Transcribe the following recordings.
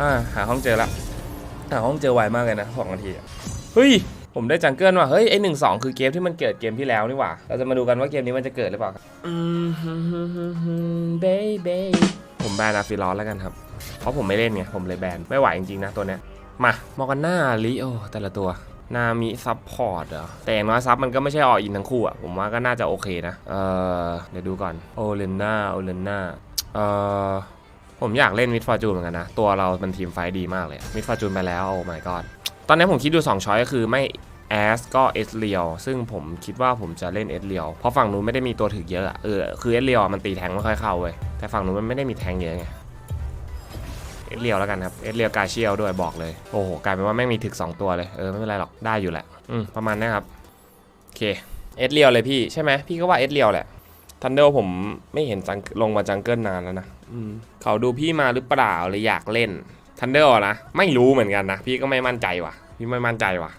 อ่าหาห้องเจอละหาห้องเจอไวมากเลยนะสองนาทีเฮ้ยผมได้จังเกิลว่ะเฮ้ยไอหนึ่งสองคือเกมที่มันเกิดเกมที่แล้วนี่หว่า เราจะมาดูกันว่าเกมนี้มันจะเกิดหรือเปล่าครับอืมเบย์ผมแบนอาฟิลอสแล้วกันครับ เพราะผมไม่เล่นไงผมเลยแบนไม่ไหวจริงๆนะตัวเนี้ยมามอร์กันน่าลิโอแต่ละตัวนามิซับพอร์ตเหรอแต่อย่างน้อยซับมันก็ไม่ใช่ออินทั้งคู่อะผมว่าก็น่าจะโอเคนะ เออเดี๋ยวดูก่อนโอเลน่าโอเลน่าเออ ผมอยากเล่นมิดฟอร์จูนเหมือนกันนะ ตัวเรามันทีมไฟดีมากเลยมิดฟอร์จูนไปแล้วโอ้ my god ตอนนี้ผมคิดดู2ช้อยก็คือไม่แอสก็เอสเรียลซึ่งผมคิดว่าผมจะเล่นเอสเรียลเพราะฝั่งนู้นไม่ได้มีตัวถึกเยอะอะเออคือเอสเรียลมันตีแทงไม่ค่อยเข้าเว้ยแต่ฝั่งนู้นมันไม่ได้มีแทงเยอะไงเอสเรียลแล้วกันครับเอสเรียลกาเชียลด้วยบอกเลยโอ้โหกลายเป็นว่าแม่งมีถึก 2 ตัวเลยเออไม่เป็นไรหรอกได้อยู่แหละอืมประมาณนี้ครับโอเคเอสเรียลเลยพี่ใช่ไหมพี่ก็ว่าเอสเรียลแหละทันเดลผมไม่เห็นจังลงมาจังเกิลนานแล้วนะ อืมเขาดูพี่มาหรือเปล่าเลยอยากเล่นทันเดลนะไม่รู้เหมือนกันนะพี่ก็ไม่มั่นใจว่ะ พี่ไม่มั่นใจว่ะ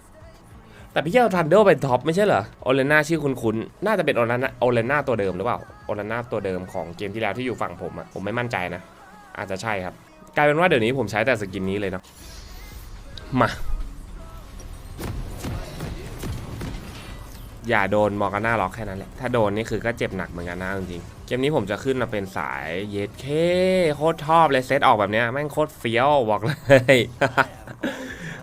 แต่พี่เอาทันเดอร์เป็นท็อปไม่ใช่เหรอโอเลน่าชื่อคุ้นๆน่าจะเป็นโอเลน่าโอเลน่าตัวเดิมหรือเปล่าโอเลน่าตัวเดิมของเกมที่แล้วที่อยู่ฝั่งผมอะผมไม่มั่นใจนะ อาจจะใช่ครับ กลายเป็นว่าเดี๋ยวนี้ผมใช้แต่สกินนี้เลยเนาะมาอย่าโดนมอร์กาน่าล็อกแค่นั้นแหละ ถ้าโดนนี่คือก็เจ็บหนักเหมือนกันนะจริงๆ เกมนี้ผมจะขึ้นมาเป็นสายเยดเคโคตรชอบเลยเซตออกแบบเนี้ยแม่งโคตรเฟี้ยวบอกเลย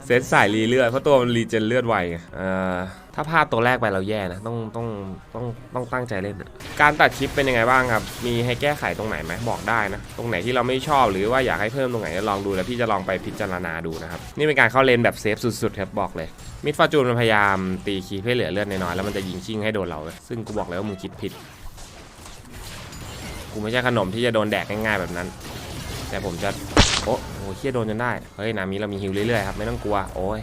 เซตสายรีเลือดเพราะตัวมันรีเจนเลือดไวอ่อถ้าพลาดตัวแรกไปเราแย่นะต้องต้องต้องต้องตั้งใจเล่น การตัดคลิปเป็นยังไงบ้างครับ มีให้แก้ไขตรงไหนไหมบอกได้นะ ตรงไหนที่เราไม่ชอบหรือว่าอยากให้เพิ่มตรงไหนลองดูแล้วพี่จะลองไปพิจารณาดูนะครับ นี่เป็นการเข้าเลนแบบเซฟสุดๆครับบอกเลย มิดฟอร์จูนมันพยายามตีคีย์ให้เหลือเลือดน้อยๆแล้วมันจะยิงชิงให้โดนเรา ซึ่งกูบอกเลยว่ามึงคิดผิด กูไม่ใช่ขนมที่จะโดนแดกง่ายๆแบบนั้น แต่ผมจะโอ้โหเคียโดนจนได้ เฮ้ยนามิเรามีฮิวเรื่อยๆครับไม่ต้องกลัว โอ้ย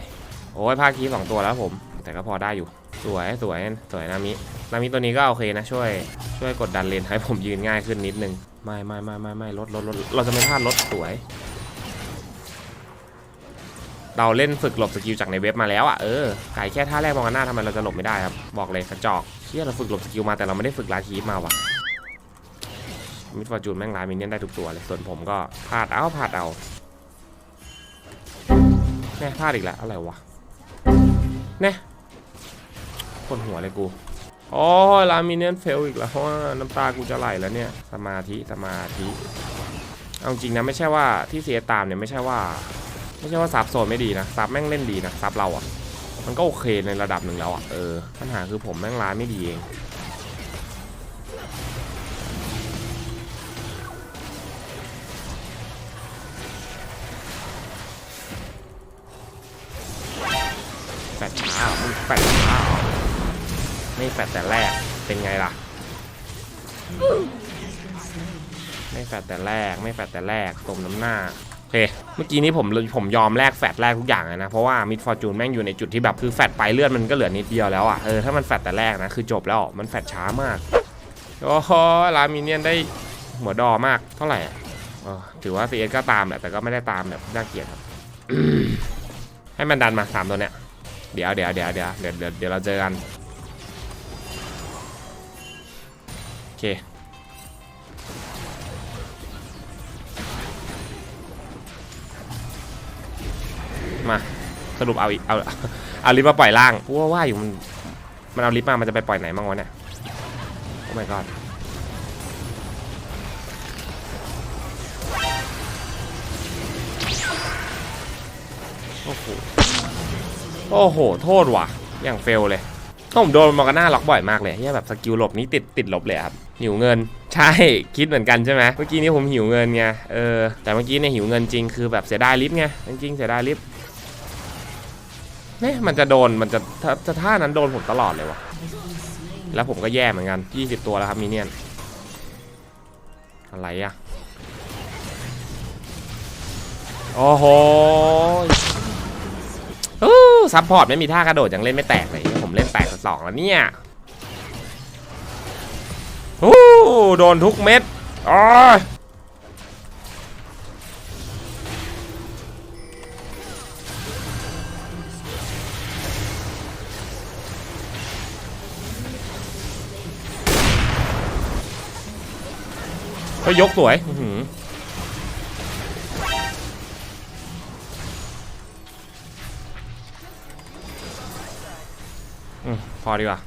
โอ้ยภาคคีสองตัวแล้วผม แต่ก็พอได้อยู่ สวยสวยสวยนามิ นามิตัวนี้ก็โอเคนะช่วย ช่วยกดดันเลนให้ผมยืนง่ายขึ้นนิดนึง ไม่ไม่ไม่ไม่ไม่ลดลดลดเราจะไม่พลาดลดสวย เราเล่นฝึกหลบสกิลจากในเว็บมาแล้วอะเออ ไก่แค่ท่าแรกมองกันหน้าทำไมเราจะหลบไม่ได้ครับ บอกเลยกระจอกเชี่ยเราฝึกหลบสกิลมาแต่เราไม่ได้ฝึกลาคีมาว่ะ มิดฟอร์จูนแม่งลายมินเนี่ยนได้ทุกตัวเลย ส่วนผมก็พลาดเอาพลาดเอาแน่พลาดอีกแล้วอะไรวะแน่คนหัวเลยกูโอ้ยลามินเนี่ยนเฟลอีกแล้วเพราะว่าน้ำตากูจะไหลแล้วเนี่ย สมาธิสมาธิเอาจริงนะไม่ใช่ว่าที่เสียตามเนี่ยไม่ใช่ว่า ไม่ใช่ว่าซับโซนไม่ดีนะซับแม่งเล่นดีนะซับเราอะมันก็โอเคในระดับหนึ่งแล้วอะเออปัญหาคือผมแม่งร้ายไม่ดีเอง แฟดช้าเหรอไม่แฟดแต่แรกเป็นไงล่ะ ไม่แฟดแต่แรก ไม่แฟดแต่แรกสมน้ำหน้าโอเคเมื่อกี้นี้ผมผมยอมแลกแฟดแรกทุกอย่างนะ เพราะว่ามิดฟอร์จูนแม่งอยู่ในจุดที่แบบคือแฟดไปเลือดมันก็เหลือนิดเดียวแล้วอะเออถ้ามันแฟดแต่แรกนะคือจบแล้วมันแฟดช้ามากโอ้โหลามิเนียนได้หัวดอมากเท่าไหร่อะเอถือว่า CS ก็ตามแหละแต่ก็ไม่ได้ตามแบบน่าเกลียดครับ ให้มันดันมาสามตัวเนี้ย เดี๋ยวเดี๋ยวเดี๋ยวเดี๋ยวเดี๋ยวเดี๋ยวเดี๋ยวเราเจอกันโอเคมาสรุปเอาอีกเอาเอาลิฟต์มาปล่อยล่างเพราะว่าว่าอยู่มันมันเอาลิฟต์มา มันจะไปปล่อยไหนบ้างวะเนี่ยโอ้ my god โอ้โห โอ้โห โทษว่ะ อย่างเฟลเลยผมโดนมอร์กาน่าล็อกบ่อยมากเลยเนี่ยแบบสกิลหลบนี้ติดติดลบเลยครับหิวเงิน ใช่คิดเหมือนกันใช่ไหมเมื่อกี้นี้ผมหิวเงินไงเออแต่เมื่อกี้เนี่ยหิวเงินจริงคือแบบเสียดายลิฟต์ไงจริงๆเสียดายลิฟต์เนี่ยมันจะโดนมันจะถ้าถ้าท่านั้นโดนผมตลอดเลยวะแล้วผมก็แย่เหมือนกัน 20 ตัวแล้วครับมีเนี่ยนอะไรอะโอ้โห อู้ซัพพอร์ตไม่มีท่ากระโดดยังเล่นไม่แตกเลยผมเล่นแตกสองแล้วเนี่ยอู้โดนทุกเม็ดอ๋อเฮ้ยกสวย อื พอดีกว่า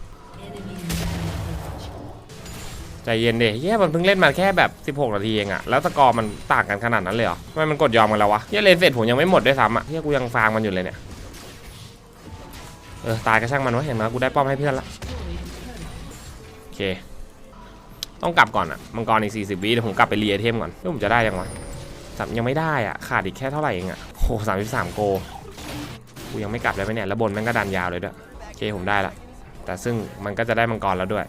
ใจเย็นเดเฮียมันเพิ่งเล่นมาแค่แบบ 16 นาทีเองอะแล้วสกอร์มันต่างกันขนาดนั้นเลยเหรอทำไมมันกดยอมกันแล้ววะเฮียเลนเสร็จผมยังไม่หมดด้วยซ้ำอะเฮียกูยังฟาร์มมันอยู่เลยเนี่ย เออตายก็ช่างมันวะเห็นไหมกูได้ป้อมให้เพื่อนละโอเค ต้องกลับก่อนอะมังกรอีก 40 วิเดี๋ยวผมกลับไปเรีไอเทมก่อนแล้วผมจะได้ยังวะสามยังไม่ได้อะขาดอีกแค่เท่าไหร่เองอะโอ้สามสิบสามโกกูยังไม่กลับเลยไหมเนี่ยแล้วบนแม่งก็ดันยาวเลยด้วยโอเคผมได้ละ แต่ซึ่งมันก็จะได้มังกรแล้วด้วย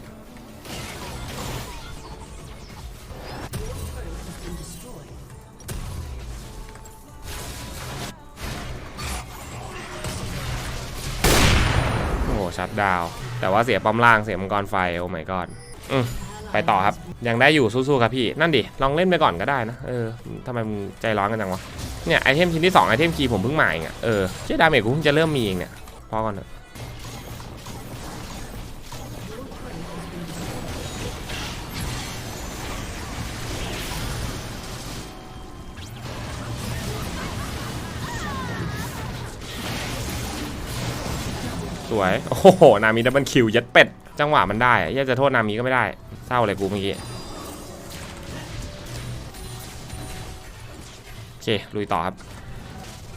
โอ้โหชัดดาว แต่ว่าเสียป้อมล่างเสียมังกรไฟ โอ้ my god อืมไปต่อครับ ยังได้อยู่สู้ๆครับพี่ นั่นดิ ลองเล่นไปก่อนก็ได้นะ เออทำไมมึงใจร้อนกันจังวะ เนี่ยไอเทมชิ้นที่2ไอเทมคีย์ผมเพิ่งมาเองอะเออเชื่อดาเมจกูเพิ่งจะเริ่มมีเองเนี่ยพอก่อนเถอะ วยโอ้โหนามิดับเบิลคิวยัดเป็ดจังหวะมันได้ย่จะโทษนามิก็ไม่ได้เศร้าเลยกูเมื่อกี้โอเคลุยต่อครับ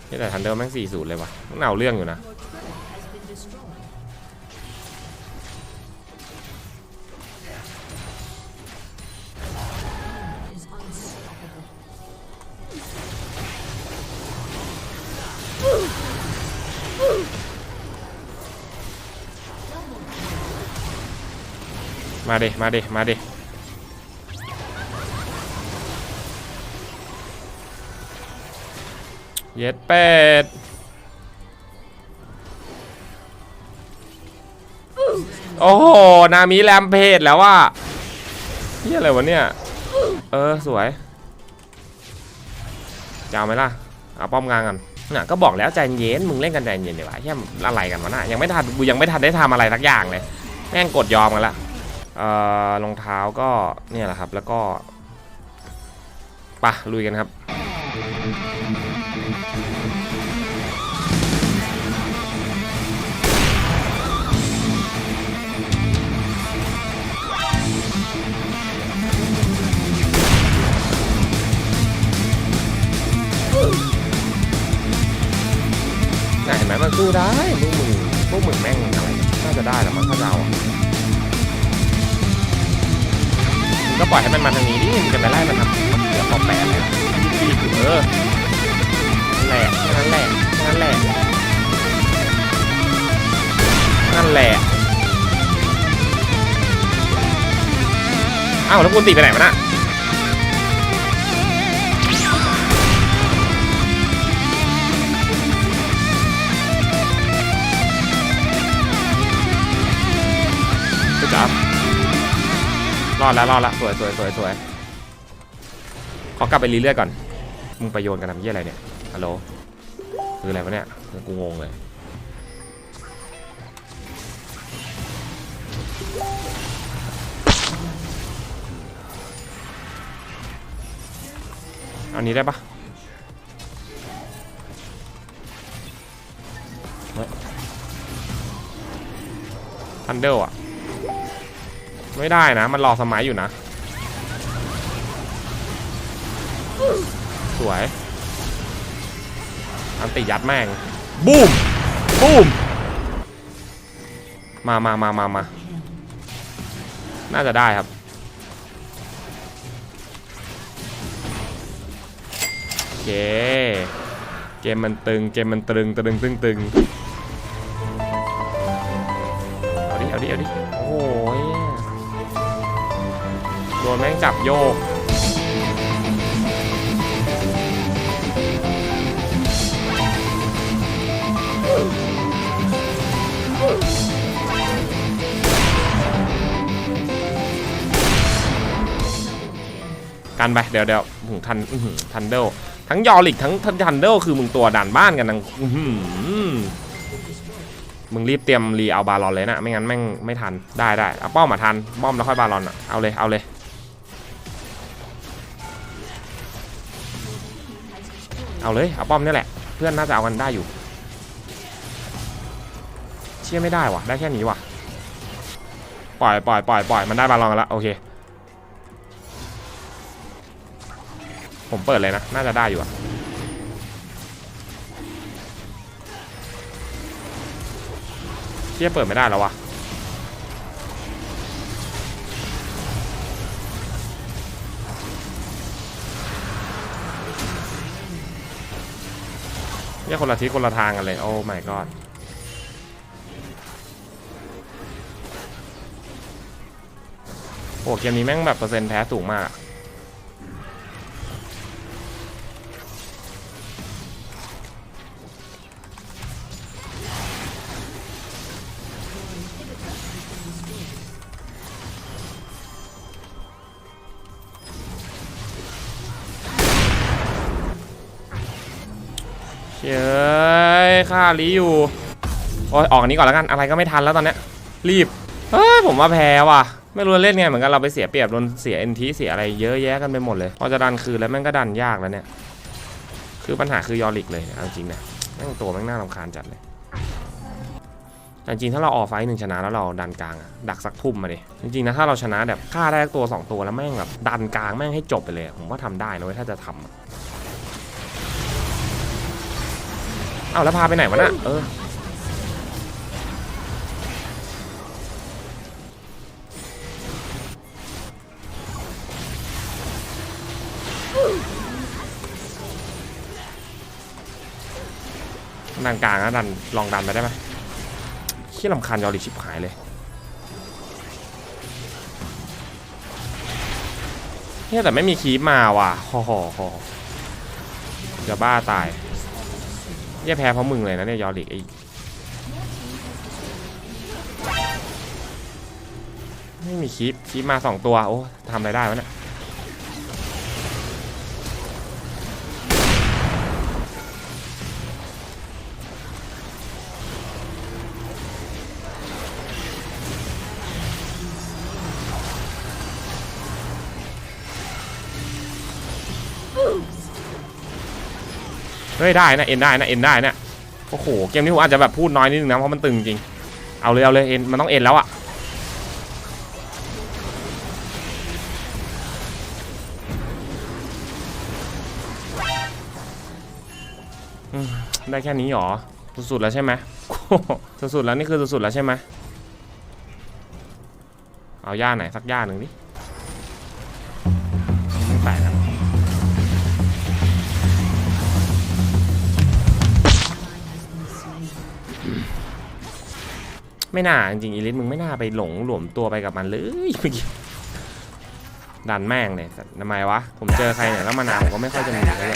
นี่แต่ทันเดอร์แม่งสี่ศูนย์เลยวะมันเอาเรื่องอยู่นะ มาเดมาเดมาเดเย็ดเป็ดโอ้โห นามิแรมเพจแล้วว่าเฮียอะไรวะเนี่ย เออ สวยจะเอาไหมล่ะ เอาป้อมกลางกันน่ะก็บอกแล้วใจเย็น มึงเล่นกันใจเย็นดีกว่าเฮียอะไรกันวะน่ะยังไม่ทันกูยังไม่ทันได้ทำอะไรสักอย่างเลย แม่งกดยอมกันละ รองเท้าก็เนี่ยแหละครับ แล้วก็ปะลุยกันครับน่ะเห็นไหมมันสู้ได้พวกมึงพวกมึงแม่งอะไรน่าจะได้แหละมั้งถ้าเรา ก็ปล่อยให้มันมาทางนี้ดิมึงจะไปไล่มันทำเสียวพอแปดเลยเออนั่นแหละนั่นแหละนั่นแหละนั่นแหละอ้าวแล้วกูตีไปไหนมาน่ะ รอดแล้วรอดแล้วสวยสวยสวยสวยขอกลับไปรีเลือดก่อน มึงไปโยนกันทำเยี่ยอะไรเนี่ย ฮัลโหล คืออะไรวะเนี่ย กูงงเลยอานี้ได้ปะทันเดลอะ ไม่ได้นะ มันรอสมัยอยู่นะ สวย อันติยัดแม่ง บูม บูม มามามามามาน่าจะได้ครับ โอเค เกมมันตึง เกมมันตรึงตรึงตึงตึง โดนแม่งจับโยก กันไป เดี๋ยวเดี๋ยวอื้อหือทันทันเดลทั้งยอริกทั้งทันเดลคือมึงตัวดันบ้านกันทั้งมึงรีบเตรียมรีเอาบาลอนเลยนะ ไม่งั้นแม่งไม่ทัน ได้ได้เอาป้อมมาทันป้อมแล้วค่อยบาลอนอะ เอาเลย เอาเลย เอาเลยเอาป้อมนี่แหละ เพื่อนน่าจะเอากันได้อยู่ชชี่ยไม่ได้ว่ะ ได้แค่นี้ว่ะ ปล่อยปล่อยปล่อยปล่อยมันได้บาลองกันละโอเค ผมเปิดเลยนะ น่าจะได้อยู่อะเชี่ยเปิดไม่ได้แล้ววะ เนี่ยคนละทิศคนละทางกันเลย โอ้ my god โอ้เกมนี้แม่งแบบเปอร์เซ็นต์แพ้สูงมาก ฮ้ยค่าลีอยู่โอ้ยออกนี้ก่อนแล้วกันอะไรก็ไม่ทันแล้วตอนเนี้ยรีบเฮ้ยผมว่าแพ้ว่ะ ไม่รู้เล่นไงเหมือนกันเราไปเสียเปรียบโดนเสียเอ็นทีเสียอะไรเยอะแยะกันไปหมดเลย พอจะดันคืนแล้วแม่งก็ดันยากแล้วเนี่ย คือปัญหาคือยอริกเลยเนี่ยเอาจริงนะแม่งตัวแม่งน่ารำคาญจัดเลยจริงๆถ้าเราออกไฟหนึ่งชนะแล้วเราดันกลางอะดักสักทุ่มมาดิจริงๆนะถ้าเราชนะแบบฆ่าได้ตัวสองตัวแล้วแม่งแบบดันกลางแม่งให้จบไปเลย ผมว่าทำได้นะเว้ยถ้าจะทำ เอาแล้วพาไปไหนวะน่ะเออดันกลางนะดันลองดันไปได้ไหมขี้ลำคาญยอริชิบหายเลยเนี่ยแต่ไม่มีคีปมาว่ะฮอฮอฮอจะบ้าตาย เยี่ยแพ้เพราะมึงเลยนะเนี่ยยอริกไอ้ไม่มีคลิปคีปมาสองตัว โอ้ทำอะไรได้วะเนี่ย เฮ้ยได้นะเอ็นได้นะเอ็นได้นะโอ้โหเกมนี้ผมอาจจะแบบพูดน้อยนิดนึงนะเพราะมันตึงจริงเอาเลยเอาเลยเอ็นมันต้องเอ็นแล้วอะได้แค่นี้หรอสุดๆแล้วใช่ไหมสุดๆแล้วนี่คือสุดๆแล้วใช่ไหมเอาย่าไหนสักย่าหนึ่งดิ ไม่น่าจริงอีลิทมึงไม่น่าไปหลงหลวมตัวไปกับมันเลยเมื่อกี้ดันแม่งเลยสัตว์ทำไมวะ ผมเจอใครเนี่ยแล้วมานาวผมก็ไม่ค่อยจะมีเลย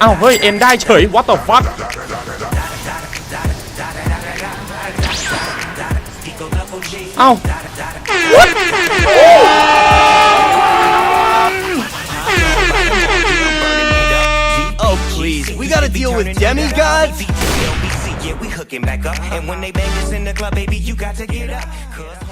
เอ้าเฮ้ย เอ็นได้เฉย what the fuck เอ้า Oh deal with demigods? Yeah, we hooking back up. And when they bang us in the club, baby, you got to get up.